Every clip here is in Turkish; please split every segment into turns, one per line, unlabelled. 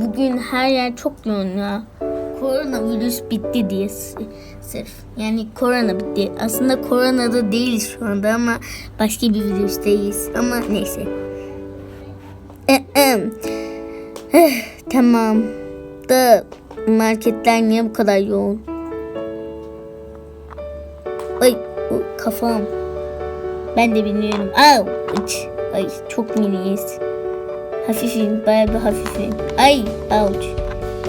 bugün her yer çok yoğun ya. Koronavirüs bitti diye sırf. Yani korona bitti. Aslında korona da değiliz şu anda ama başka bir virüsteyiz. Ama neyse. Eh, tamam. Da marketler niye bu kadar yoğun? Ay kafam. Ben de bilmiyorum. Ouch. Ay çok miniyiz. Hafifim, bayağı bir hafifim. Ay, ouch.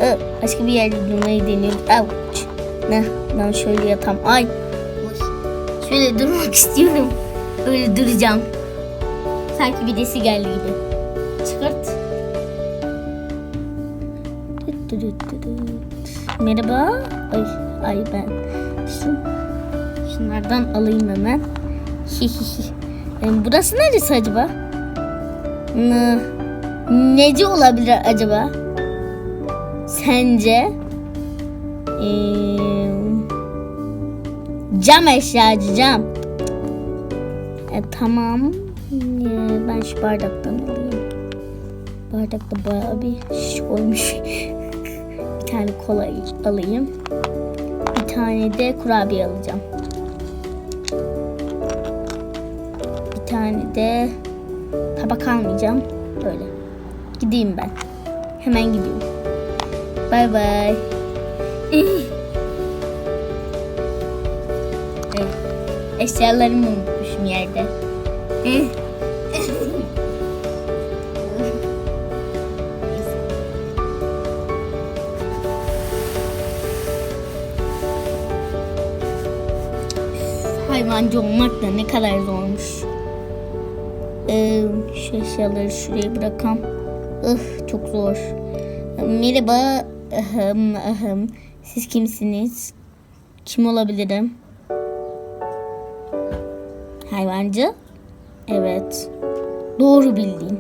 Aa, başka bir yerde durmayı deniyorum. Ouch. Ne? Ben şöyle yatam. Ay. Şöyle durmak istiyorum. Öyle duracağım. Sanki birisi geldi gibi. Çıkart. Merhaba. Ay, ay ben. Şun, şunlardan alayım hemen. Hihihi. E, Burası neresi acaba? Ne, neci olabilir acaba? Sence? Ee, cam eşyacı cam. E, tamam. Ee, ben şu bardaktan alayım. Bardakta bayağı bir şiş koymuş. bir tane kola alayım. Bir tane de kurabiye alacağım. Bir tane de tabak almayacağım. Böyle. Gideyim ben. Hemen gidiyorum. Bay bay. Evet. Eşyalarımı unutmuşum yerde. Hayvancı olmak da ne kadar zormuş. Ee, şu eşyaları şuraya bırakam. Ih çok zor. Merhaba. Ahem, ahem. Siz kimsiniz? Kim olabilirim? Hayvancı? Evet. Doğru bildin.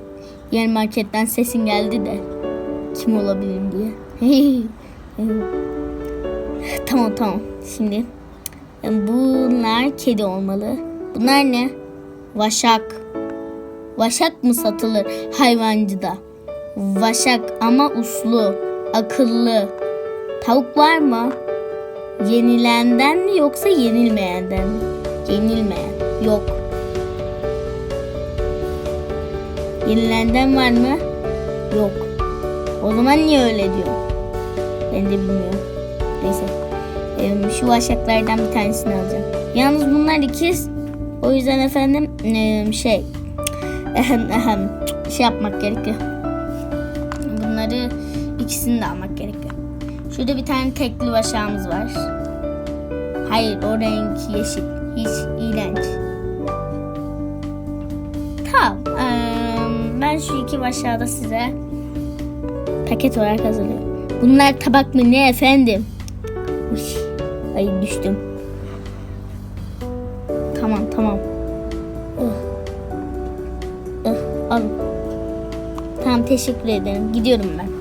Yer marketten sesin geldi de. Kim olabilirim diye. tamam tamam. Şimdi bunlar kedi olmalı. Bunlar ne? Vaşak. Vaşak mı satılır hayvancıda? Vaşak ama uslu, akıllı. Tavuk var mı? Yenilenden mi yoksa yenilmeyenden mi? Yenilmeyen. Yok. Yenilenden var mı? Yok. O zaman niye öyle diyor? Ben de bilmiyorum. Neyse. Ee, şu vaşaklardan bir tanesini alacağım. Yalnız bunlar ikiz. O yüzden efendim ee, şey şey yapmak gerekiyor. İkisini de almak gerekiyor. Şurada bir tane tekli vaşağımız var. Hayır o renk yeşil. Hiç iğrenç. Tamam. eee, ben şu iki vaşağı da size paket olarak hazırlıyorum. Bunlar tabak mı ne efendim? Uy, ay düştüm. Tamam tamam. Ih, alın. Tamam teşekkür ederim. Gidiyorum ben.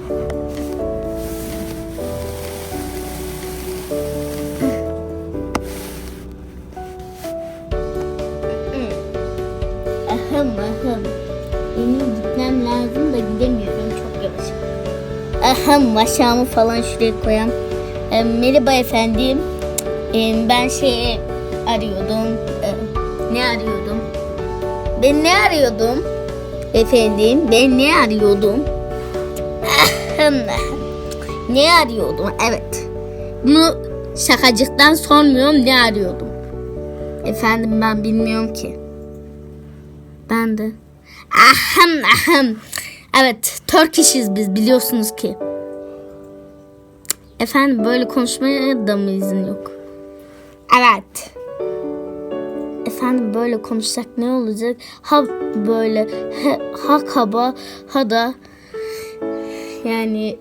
Ahım maşamı falan şuraya koyayım. E, merhaba efendim. E, ben şey arıyordum. E, ne arıyordum? Ben ne arıyordum? Efendim ben ne arıyordum? Ne arıyordum? Evet. Bunu şakacıktan sormuyorum ne arıyordum? Efendim ben bilmiyorum ki. Ben de. Ahem ahem. Evet Turkish'iz biz biliyorsunuz ki. Efendim böyle konuşmaya da mı izin yok? Evet. Efendim böyle konuşsak ne olacak? Ha böyle he, ha kaba ha da yani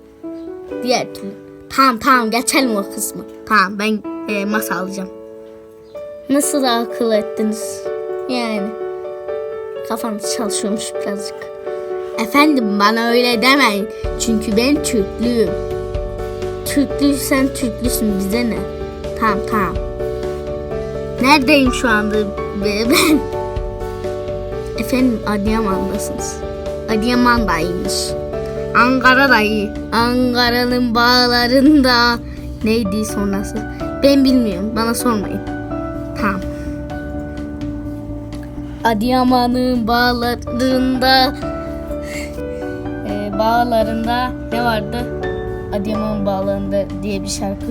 diğer türlü. Tamam tamam geçelim o kısmı. Tamam ben e, masa alacağım. Nasıl akıl ettiniz? Yani kafanız çalışıyormuş birazcık. Efendim bana öyle demeyin. Çünkü ben Türklüyüm. Türklüysen Türklüsün bize ne? Tamam tamam. Neredeyim şu anda be- ben? Efendim Adıyaman'dasınız. Adıyaman da iyiymiş. Ankara da iyi. Ankara'nın bağlarında neydi sonrası? Ben bilmiyorum. Bana sormayın. Tamam. Adıyaman'ın bağlarında e, bağlarında ne vardı? Adıyaman bağlarında diye bir şarkı.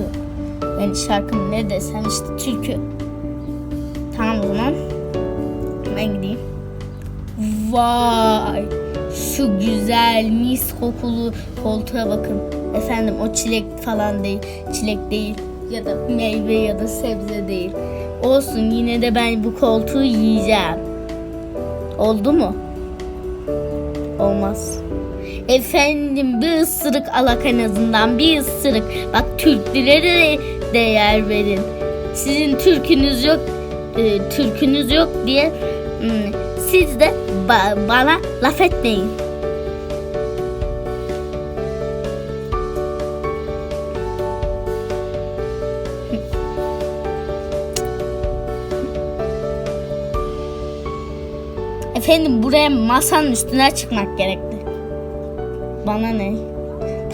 Yani şarkı ne desem işte türkü. Tamam o zaman. Ben gideyim. Vay! Şu güzel mis kokulu koltuğa bakın. Efendim o çilek falan değil. Çilek değil. Ya da meyve ya da sebze değil. Olsun yine de ben bu koltuğu yiyeceğim. Oldu mu? Olmaz. Efendim bir ısırık alak en azından bir ısırık. Bak Türklere de değer verin. Sizin türkünüz yok, e, türkünüz yok diye hmm, siz de ba- bana laf etmeyin. Efendim buraya masanın üstüne çıkmak gerekli. Bana ne?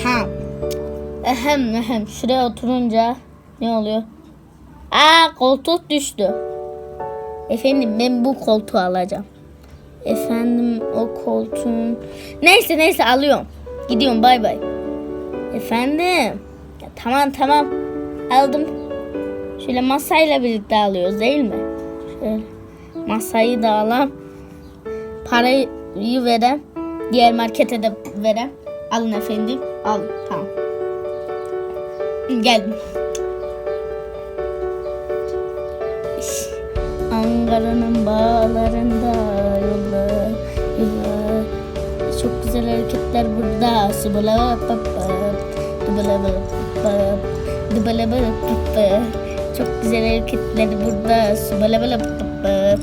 Tamam. Ehem ehem. Şuraya oturunca ne oluyor? Aa koltuk düştü. Efendim ben bu koltuğu alacağım. Efendim o koltuğun... Neyse neyse alıyorum. Gidiyorum bay bay. Efendim. Ya, tamam tamam. Aldım. Şöyle masayla birlikte alıyoruz değil mi? Şöyle masayı da alalım. Parayı verem. Diğer markete de verem. Alın efendim. Al. Tamam. Geldim. Ankara'nın bağlarında yollar, yollar. Çok güzel hareketler burada. Sıbıla pap pap, dıbıla pap pap, dıbıla pap pap. Çok güzel hareketler burada. Sıbıla pap pap.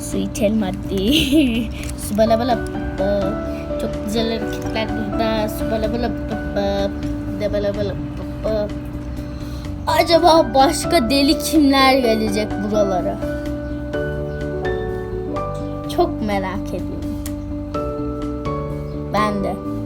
Su içelim hadi. Sıbıla pap pap pap. Acaba başka deli kimler gelecek buralara? Çok merak ediyorum. Ben de.